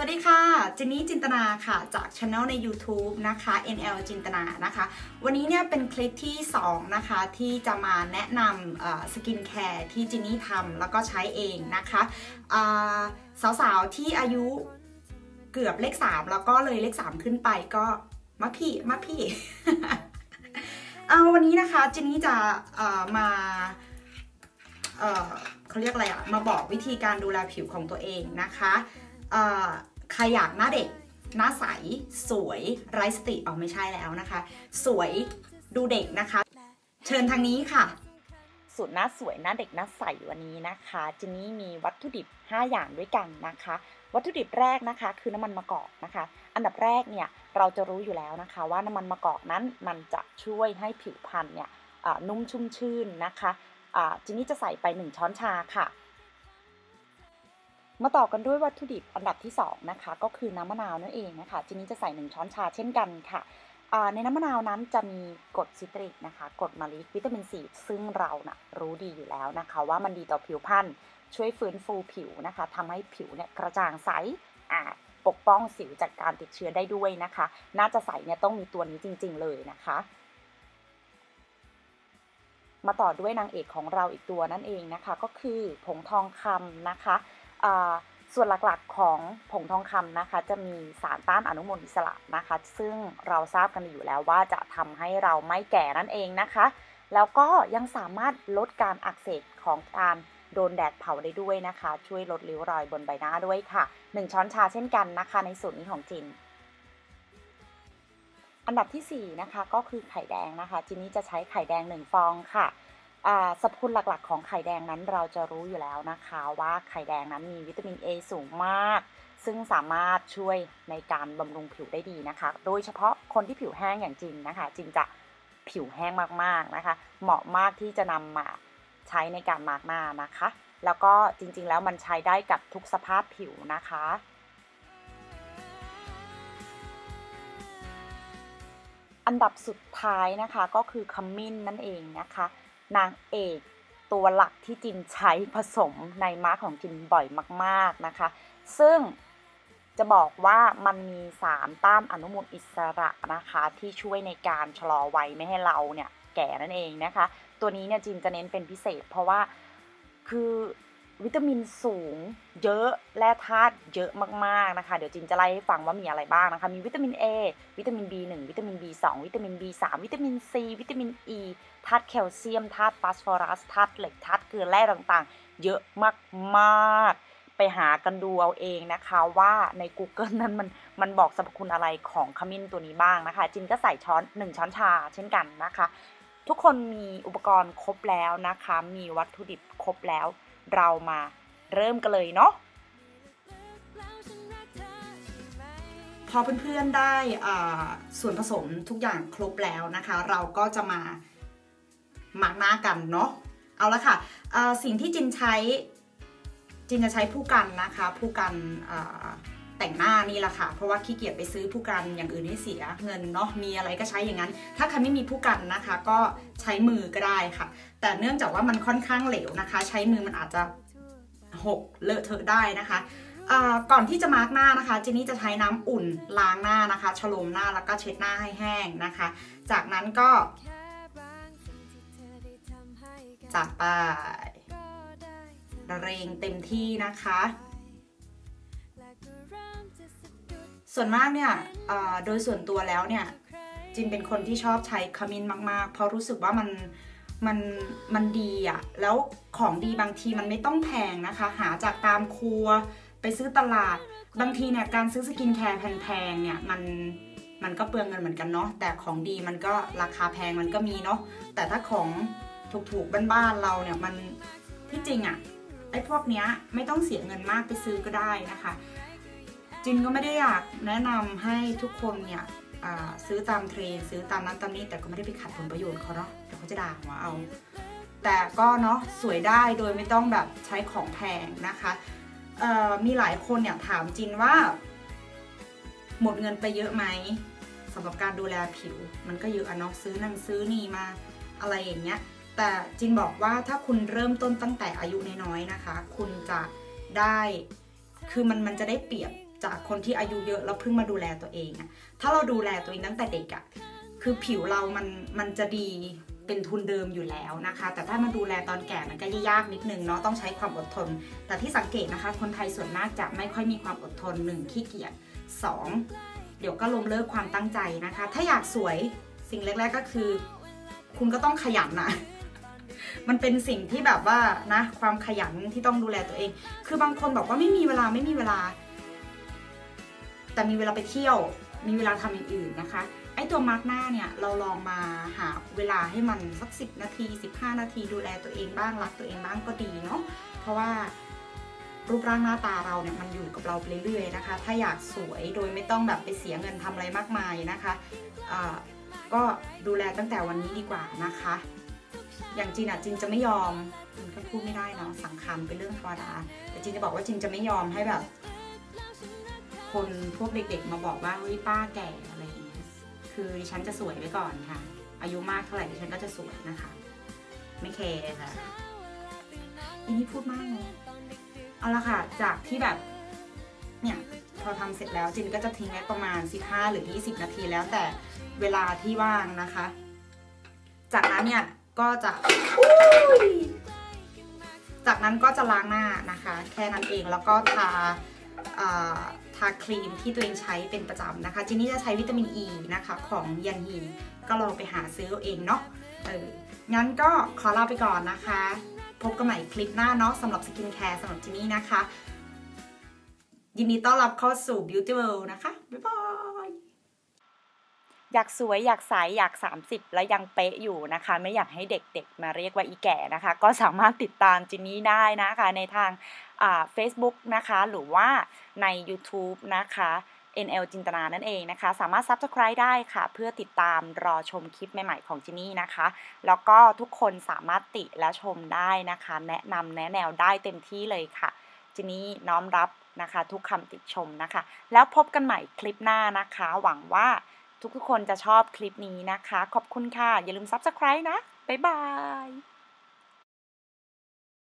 สวัสดีค่ะเจนนี่จินตนาค่ะจากช anel ใน YouTube นะคะ NL จินตนานะคะ วันนี้เนี่ยเป็นคลิปที่ 2 นะคะ ที่จะมาแนะนำสกินแคร์ที่จินนี่ทำแล้วก็ใช้เองนะคะสาวๆ ที่อายุเกือบเลข 3 แล้วก็เลยเลข 3 ขึ้นไปก็มาพี่มาพี่เอาวันนี้นะคะจินนี่จะมาเขาเรียกอะไรอะมาบอกวิธีการดูแลผิวของตัวเองนะคะ ใครอยากหน้าเด็ก หน้าใส สวยไร้สติออกไม่ใช่แล้วนะคะ สวยดูเด็กนะคะ เชิญทางนี้ค่ะ สูตรหน้าสวยหน้าเด็กหน้าใสวันนี้นะคะจินนี่มีวัตถุดิบ 5 อย่างด้วยกันนะคะ วัตถุดิบแรกนะคะคือน้ำมันมะกอกนะคะ อันดับแรกเนี่ยเราจะรู้อยู่แล้วนะคะ ว่าน้ำมันมะกอกนั้นมันจะช่วยให้ผิวพรรณเนี่ยนุ่มชุ่มชื่นนะคะจินนี่จะใส่ไป 1 ช้อนชาค่ะ มาต่อกันด้วยวัตถุดิบอันดับที่2นะคะก็คือน้ำมะนาวนั่นเองนะคะทีนี้จะใส่ 1 ช้อนชาเช่นกันค่ะในน้ำมะนาวนั้นจะมีกรดซิตริกนะคะกรดมาลิกวิตามินซีซึ่งเรานะรู้ดีอยู่แล้วนะคะ ว่ามันดีต่อผิวพรรณช่วยฟื้นฟูผิวนะคะทำให้ผิวเนี่ยกระจ่างใสอ่าปกป้องสิวจากการติดเชื้อได้ด้วยนะคะ น่าจะใสเนี่ยต้องมีตัวนี้จริง ๆ เลยนะคะ มาต่อด้วยนางเอกของเราอีกตัวนั่นเองนะคะ ก็คือผงทองคำนะคะ ส่วนหลักๆของผงทองคำนะคะ จะมีสารต้านอนุมูลอิสระนะคะ ซึ่งเราทราบกันอยู่แล้วว่าจะทำให้เราไม่แก่นั่นเองนะคะ แล้วก็ยังสามารถลดการอักเสบของการโดนแดดเผาได้ด้วยนะคะ ช่วยลดริ้วรอยบนใบหน้าด้วยค่ะ 1 ช้อนชาเช่นกันนะคะ ในสูตรนี้ของจิน อันดับที่ 4 นะคะ ก็คือไข่แดงนะคะ จินนี้จะใช้ไข่แดง 1 ฟองค่ะ สรรพคุณหลักๆ ของไข่แดงนั้นเราจะรู้อยู่แล้วนะคะว่าไข่แดงนั้นมีวิตามิน A สูงมาก ซึ่งสามารถช่วยในการบำรุงผิวได้ดีนะคะ โดยเฉพาะคนที่ผิวแห้งอย่างจินนะคะจินจะผิวแห้งมากๆนะคะ เหมาะมากที่จะนำมาใช้ในการมาร์กหน้านะคะ แล้วก็จริงๆแล้วมันใช้ได้กับทุกสภาพผิวนะคะอันดับสุดท้ายนะคะก็คือขมิ้นนั่นเองนะคะ นางเอกตัวหลักที่จินใช้ผสมในมาร์กของจินบ่อยมากๆนะคะ ซึ่งจะบอกว่ามันมีสารต้านอนุมูลอิสระนะคะ ที่ช่วยในการชะลอวัยไม่ให้เราเนี่ยแก่นั่นเองนะคะ ตัวนี้เนี่ยจินจะเน้นเป็นพิเศษ เพราะว่าคือ วิตามินสูง เยอะและธาตุเยอะมากๆนะคะ เดี๋ยวจินจะไล่ให้ฟังว่ามีอะไรบ้างนะคะ มีวิตามิน A วิตามิน B1 วิตามิน B2 วิตามิน B3 วิตามิน C วิตามิน E ธาตุแคลเซียมธาตุฟอสฟอรัสธาตุเหล็กธาตุเกลือแร่ต่างๆ เยอะมากๆ ไปหากันดูเอาเองนะคะว่าใน Google นั้นมันมันบอกสรรพคุณอะไรของขมิ้นตัวนี้บ้างนะคะ จินก็ใส่ช้อน 1 ช้อนชาเช่นกันนะคะ ทุกคนมีอุปกรณ์ครบแล้วนะคะ มีวัตถุดิบครบแล้ว เรามาเริ่มกันเลยเนาะพอเพื่อนๆได้ส่วนผสมทุกอย่างครบแล้วนะคะ เราก็จะมาหมักหน้ากันเนาะเอาละค่ะสิ่งที่จินใช้จินจะใช้ผู้กันนะคะผู้กัน แต่งหน้านี่แหละค่ะ เพราะว่าขี้เกียจไปซื้อผู้กันอย่างอื่นให้เสียเงินเนาะมีอะไรก็ใช้อย่างนั้น ถ้าใครไม่มีผู้กันนะคะ ก็ใช้มือก็ได้ค่ะ แต่เนื่องจากว่ามันค่อนข้างเหลวนะคะ ใช้มือมันอาจจะหกเลอะเทอะได้นะคะก่อนที่จะมาร์กหน้านะคะเจนนี่จะใช้น้ำอุ่นล้างหน้านะคะฉลมหน้าแล้วก็เช็ดหน้าให้แห้งนะคะ จากนั้นก็จับไปเร่งเต็มที่นะคะ ส่วนมากเนี่ยโดยส่วนตัวแล้วเนี่ยจินเป็นคนที่ชอบใช้ขมิ้นมาก ๆ เพราะรู้สึกว่ามันมันมันดีอะแล้วของดีบางทีมันไม่ต้องแพงนะคะ หาจากตามครัวไปซื้อตลาด บางทีเนี่ยการซื้อสกินแคร์แพงๆเนี่ยมันมันก็เปลืองเงินเหมือนกันเนาะแต่ของดีมันก็ราคาแพงมันก็มีเนาะแต่ถ้าของถูกๆบ้านๆเราเนี่ยมันที่จริงอะไอ้พวกเนี้ยไม่ต้องเสียเงินมากไปซื้อก็ได้นะคะ จินก็ไม่ได้อยากแนะนำให้ทุกคนเนี่ยซื้อตามเทรนซื้อตามนั้นตามนี้แต่ก็ไม่ได้ไปขัดผลประโยชน์เขาเนาะเดี๋ยวเขาจะด่าหัวเอา แต่ก็เนาะสวยได้โดยไม่ต้องแบบใช้ของแพงนะคะมีหลายคนเนี่ยถามจินว่า หมดเงินไปเยอะไหมสำหรับการดูแลผิว มันก็เยอะอะเนาะซื้อนั่นซื้อนี่มาอะไรอย่างเงี้ยแต่จินบอกว่าถ้าคุณเริ่มต้นตั้งแต่อายุน้อยๆนะคะ คุณจะได้คือมันมันจะได้เปรียบ จากคนที่อายุเยอะแล้วเพิ่งมาดูแลตัวเองอะถ้าเราดูแลตัวเองตั้งแต่เด็กอะคือผิวเรามันมันจะดีเป็นทุนเดิมอยู่แล้วนะคะ แต่ถ้ามาดูแลตอนแก่มันก็ยากนิดนึงเนาะต้องใช้ความอดทน แต่ที่สังเกตนะคะ คนไทยส่วนมากจะไม่ค่อยมีความอดทนหนึ่งขี้เกียจสองเดี๋ยวก็ล้มเลิกความตั้งใจนะคะ ถ้าอยากสวยสิ่งแรก ๆก็คือ คุณก็ต้องขยันนะมันเป็นสิ่งที่แบบว่านะ ความขยันที่ต้องดูแลตัวเอง คือบางคนบอกว่าไม่มีเวลาไม่มีเวลา แต่มีเวลาไปเที่ยว มีเวลาทำอย่างอื่นนะคะ ไอตัวมาร์กหน้าเนี่ยเราลองมาหาเวลาให้มันสักสิบนาที 15 นาทีดูแลตัวเองบ้างรักตัวเองบ้างก็ดีเนาะ เพราะว่ารูปร่างหน้าตาเราเนี่ยมันอยู่กับเราไปเรื่อยๆนะคะ ถ้าอยากสวยโดยไม่ต้องแบบไปเสียเงินทำอะไรมากมายนะคะะก็ดูแลตั้งแต่วันนี้ดีกว่านะคะ อย่างจินอะจินจะไม่ยอมมันก็พูดไม่ได้เนาะสังขารเป็นเรื่องธรรมดาแต่จินจะบอกว่าจินจะไม่ยอมให้แบบ คนพวกเด็กๆมาบอกว่าเฮ้ยป้าแก่อะไรอย่างเงี้ยคือดิฉันจะสวยไว้ก่อนค่ะ อายุมากเท่าไหร่ดิฉันก็จะสวยนะคะ ไม่แคร์ค่ะอันนี้พูดมากเลยเอาละค่ะ จากที่แบบ เนี่ยพอทำเสร็จแล้วจินก็จะทิ้งไว้ประมาณ 15 หรือ 20 นาทีแล้วแต่เวลาที่ว่างนะคะ จากนั้นเนี่ยก็จะจากนั้นก็จะล้างหน้านะคะ แค่นั้นเองแล้วก็ทา ทาครีมที่ตัวเองใช้เป็นประจำนะคะจินนี่จะใช้วิตามินอ e ีนะคะของยันฮีก็ลองไปหาซื้อเองเนาะเอองั้นก็ขอลาไปก่อนนะคะ พบกันใหม่คลิปหน้าเนาะสำหรับสกินแคร์สำหรับจินนี่นะคะ ยินดีต้อนรับเข้าสู่ Beauty World นะคะ บ๊ายบายอยากสวยอยากใสอยาก 30 แล้วยังเป๊ะอยู่นะคะ ไม่อยากให้เด็กๆมาเรียกว่าอีแก่นะคะ ก็สามารถติดตามจินนี่ได้นะคะในทาง เฟซบุ๊กนะคะหรือว่าใน YouTube นะคะ NL จินตนานั่นเองนะคะ สามารถ Subscribe ได้ค่ะ เพื่อติดตามรอชมคลิปใหม่ ๆ ของจินนี่นะคะ แล้วก็ทุกคนสามารถติและชมได้นะคะ แนะนำแนะแนวได้เต็มที่เลยค่ะจินนี่น้อมรับนะคะ ทุกคำติชมนะคะ แล้วพบกันใหม่คลิปหน้านะคะ หวังว่าทุกๆคนจะชอบคลิปนี้นะคะ ขอบคุณค่ะ อย่าลืม Subscribe นะ บ๊ายบาย